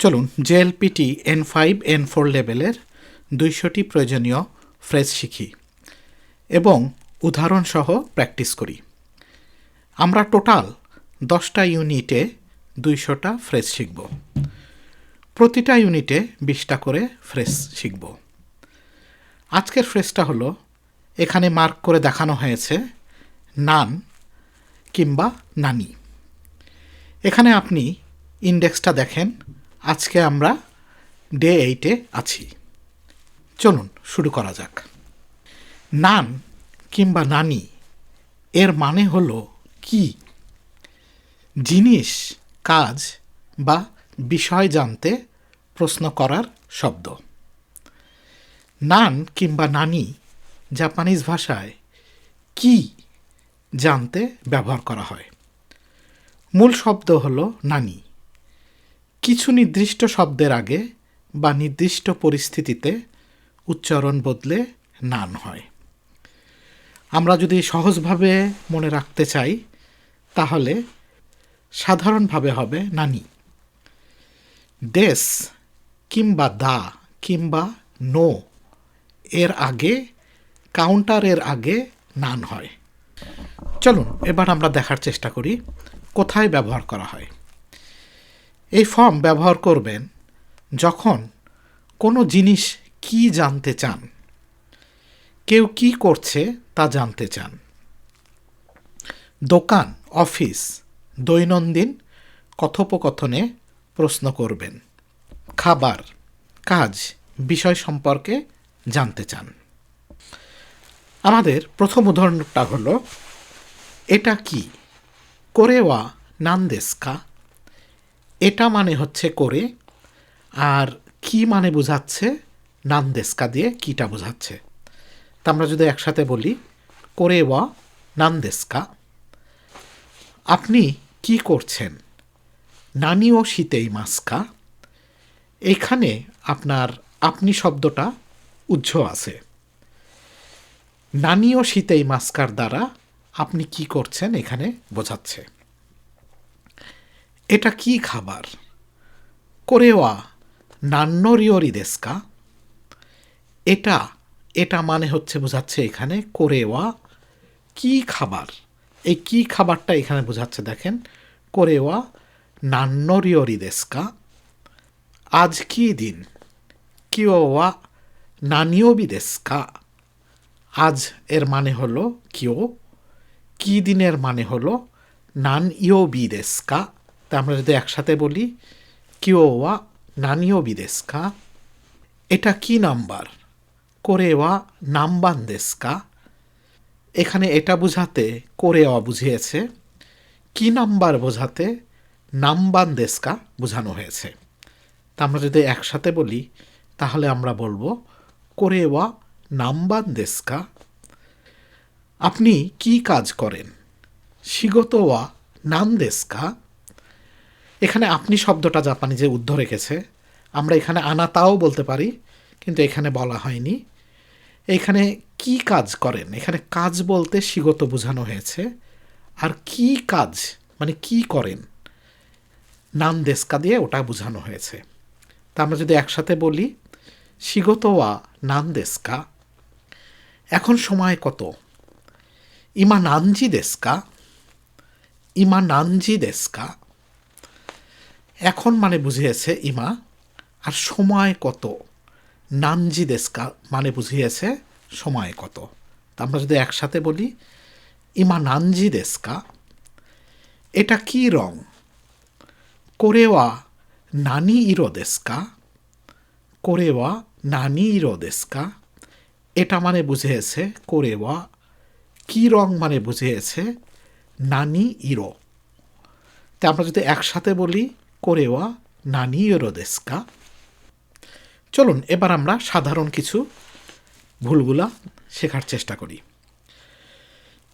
চলুন JLPT N five N four লেভেলের দুইশোটি প্রয়োজনীয় ফ্রেজ শিখি এবং উদাহরণসহ প্র্যাকটিস করি। আমরা টোটাল দশটা ইউনিটে দুইশোটা ফ্রেজ শিখব। প্রতিটা ইউনিটে বিশটা করে ফ্রেজ শিখব। আজকের ফ্রেজটা হলো, এখানে মার্ক করে দেখানো হয়েছে, নান কিংবা নানি। এখানে আপনি ইন্ডেক্সটা দেখেন আজকে আমরা ডে এইটে আছি। চলুন শুরু করা যাক। নান কিংবা নানি, এর মানে হলো কি? জিনিস, কাজ বা বিষয় জানতে প্রশ্ন করার শব্দ। নান কিংবা নানি, জাপানিজ ভাষায় কি জানতে ব্যবহার করা হয়? মূল শব্দ হলো নানি। কিছু নির্দিষ্ট শব্দের আগে বা নির্দিষ্ট পরিস্থিতিতে উচ্চারণ বদলে নান হয়। আমরা যদি সহজভাবে মনে রাখতে চাই, তাহলে সাধারণভাবে হবে নানি। দেশ কিংবা দা কিংবা নো এর আগে, কাউন্টারের আগে নান হয়। চলুন, এবার আমরা দেখার চেষ্টা করি কোথায় ব্যবহার করা হয়। এই ফর্ম ব্যবহার করবেন যখন কোনো জিনিস কি জানতে চান, কেউ কি করছে তা জানতে চান। দোকান, অফিস, দৈনন্দিন কথোপকথনে প্রশ্ন করবেন। খাবার, কাজ বিষয় সম্পর্কে জানতে চান। আমাদের প্রথম উদাহরণটা হলো, এটা কি? করেওয়া নান্দেস্কা এটা মানে হচ্ছে করে, আর কি মানে বোঝাচ্ছে, নান্দেস্কা দিয়ে কিটা বোঝাচ্ছে। তা আমরা যদি একসাথে বলি করেওয়া নান্দেস্কা, আপনি কি করছেন? নানি ও শীতেই মাস্কা। এখানে আপনার আপনি শব্দটা উজ্জ্ব আছে। নানি ও শীতেই মাস্কার দ্বারা আপনি কি করছেন এখানে বোঝাচ্ছে। এটা কি খাবার? করেওয়া নান্নরিওরি দেস্কা এটা এটা মানে হচ্ছে বোঝাচ্ছে এখানে করেওয়া। কি খাবার? এই কি খাবারটা এখানে বোঝাচ্ছে দেখেন? করেওয়া নান্নরিওরি দেস্কা আজ কি দিন? কিওয়া নানিওবি দেস্কা আজ এর মানে হলো কিও। কি দিনের মানে হলো নান ইও বিদেস্কা তা আমরা যদি একসাথে বলি কিওয়া নানিও বিদেস্কা এটা কি নাম্বার? করে কোরেওয়া নাম্বান দেস্কা এখানে এটা বোঝাতে কোরেওয়া বুঝিয়েছে। কি নাম্বার বোঝাতে নাম্বান দেশকা বোঝানো হয়েছে? তা আমরা যদি একসাথে বলি, তাহলে আমরা বলব, করে কোরেওয়া নাম্বান দেশকা? আপনি কি কাজ করেন? শিগতোয়া নাম দেস্কা এখানে আপনি শব্দটা জাপানি যে উদ্ধ রেখেছে, আমরা এখানে আনাতাও বলতে পারি, কিন্তু এখানে বলা হয়নি। এখানে কি কাজ করেন? এখানে কাজ বলতে শিগত বোঝানো হয়েছে। আর কি কাজ? মানে কি করেন? নাম দেস্কা দিয়ে ওটা বোঝানো হয়েছে। তা আমরা যদি একসাথে বলি শিগতোয়া নাম দেস্কা। এখন সময় কত? ইমা নানজি দেস্কা। ইমা নানজি দেস্কা। এখন মানে বুঝিয়েছে ইমা, আর সময় কত? নানজি দেস্কা মানে বুঝিয়েছে সময় কত? তা আমরা যদি একসাথে বলি, ইমা নানজি দেস্কা এটা কি রং? কোরেওয়া নানি ইরো দেস্কা কোরেওয়া নানি ইরো দেস্কা এটা মানে বুঝিয়েছে কোরেওয়া, কি রং মানে বুঝিয়েছে নানি ইরো? তা আমরা যদি একসাথে বলি কোরেওয়া নানি ইরো দেস্কা চলুন, এবার আমরা সাধারণ কিছু ভুলগুলা শেখার চেষ্টা করি।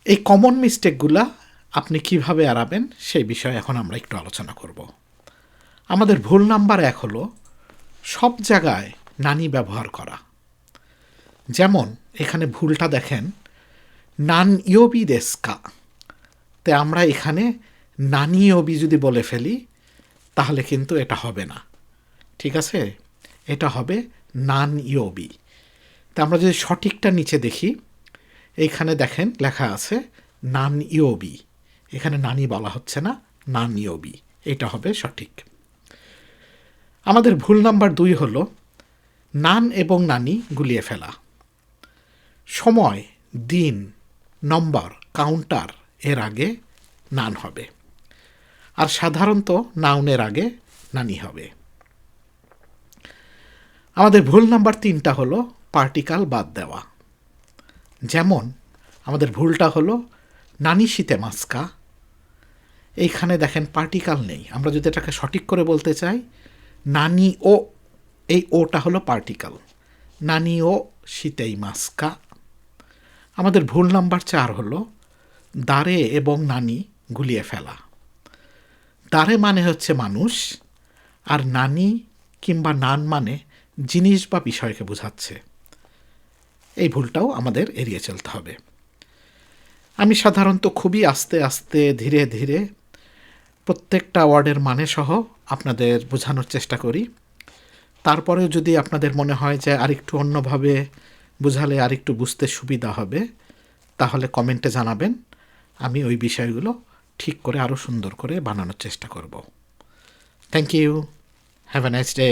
এই কমন মিস্টেকগুলা আপনি কীভাবে এড়াবেন, সেই বিষয়ে এখন আমরা একটু আলোচনা করব। আমাদের ভুল নাম্বার এক হলো, সব জায়গায় নানি ব্যবহার করা। যেমন, এখানে ভুলটা দেখেন নান ইয়োবি দেস্কা তে আমরা এখানে নানি ইয়োবি যদি বলে ফেলি তাহলে কিন্তু এটা হবে না। ঠিক আছে? এটা হবে নান ইয়োবি তা আমরা যদি সঠিকটা নিচে দেখি, এইখানে দেখেন লেখা আছে নান ইয়োবি এখানে নানি বলা হচ্ছে না নান ইয়োবি এটা হবে সঠিক। আমাদের ভুল নাম্বার দুই হল, নান এবং নানি গুলিয়ে ফেলা। সময়, দিন, নম্বর, কাউন্টার, এর আগে নান হবে। আর সাধারণত নাউনের আগে নানি হবে। আমাদের ভুল নাম্বার তিনটা হলো পার্টিকাল বাদ দেওয়া। যেমন আমাদের ভুলটা হলো নানি শীতে মাস্কা। এইখানে দেখেন পার্টিকাল নেই। আমরা যদি এটাকে সঠিক করে বলতে চাই, নানি ও এই ওটা হলো পার্টিকাল। নানি ও শীতেই মাস্কা। আমাদের ভুল নাম্বার চার হলো দাঁড়ে এবং নানি গুলিয়ে ফেলা। দাঁড়ে মানে হচ্ছে মানুষ, আর নানি কিংবা নান মানে জিনিস বা বিষয়কে বোঝাচ্ছে। এই ভুলটাও আমাদের এড়িয়ে চলতে হবে। আমি সাধারণত খুবই আস্তে আস্তে ধীরে ধীরে প্রত্যেকটা ওয়ার্ডের মানে সহ আপনাদের বোঝানোর চেষ্টা করি। তারপরেও যদি আপনাদের মনে হয় যে আরেকটু অন্যভাবে বোঝালে আরেকটু বুঝতে সুবিধা হবে, তাহলে কমেন্টে জানাবেন। আমি ওই বিষয়গুলো ঠিক করে আরও সুন্দর করে বানানোর চেষ্টা করব। Thank you have a nice day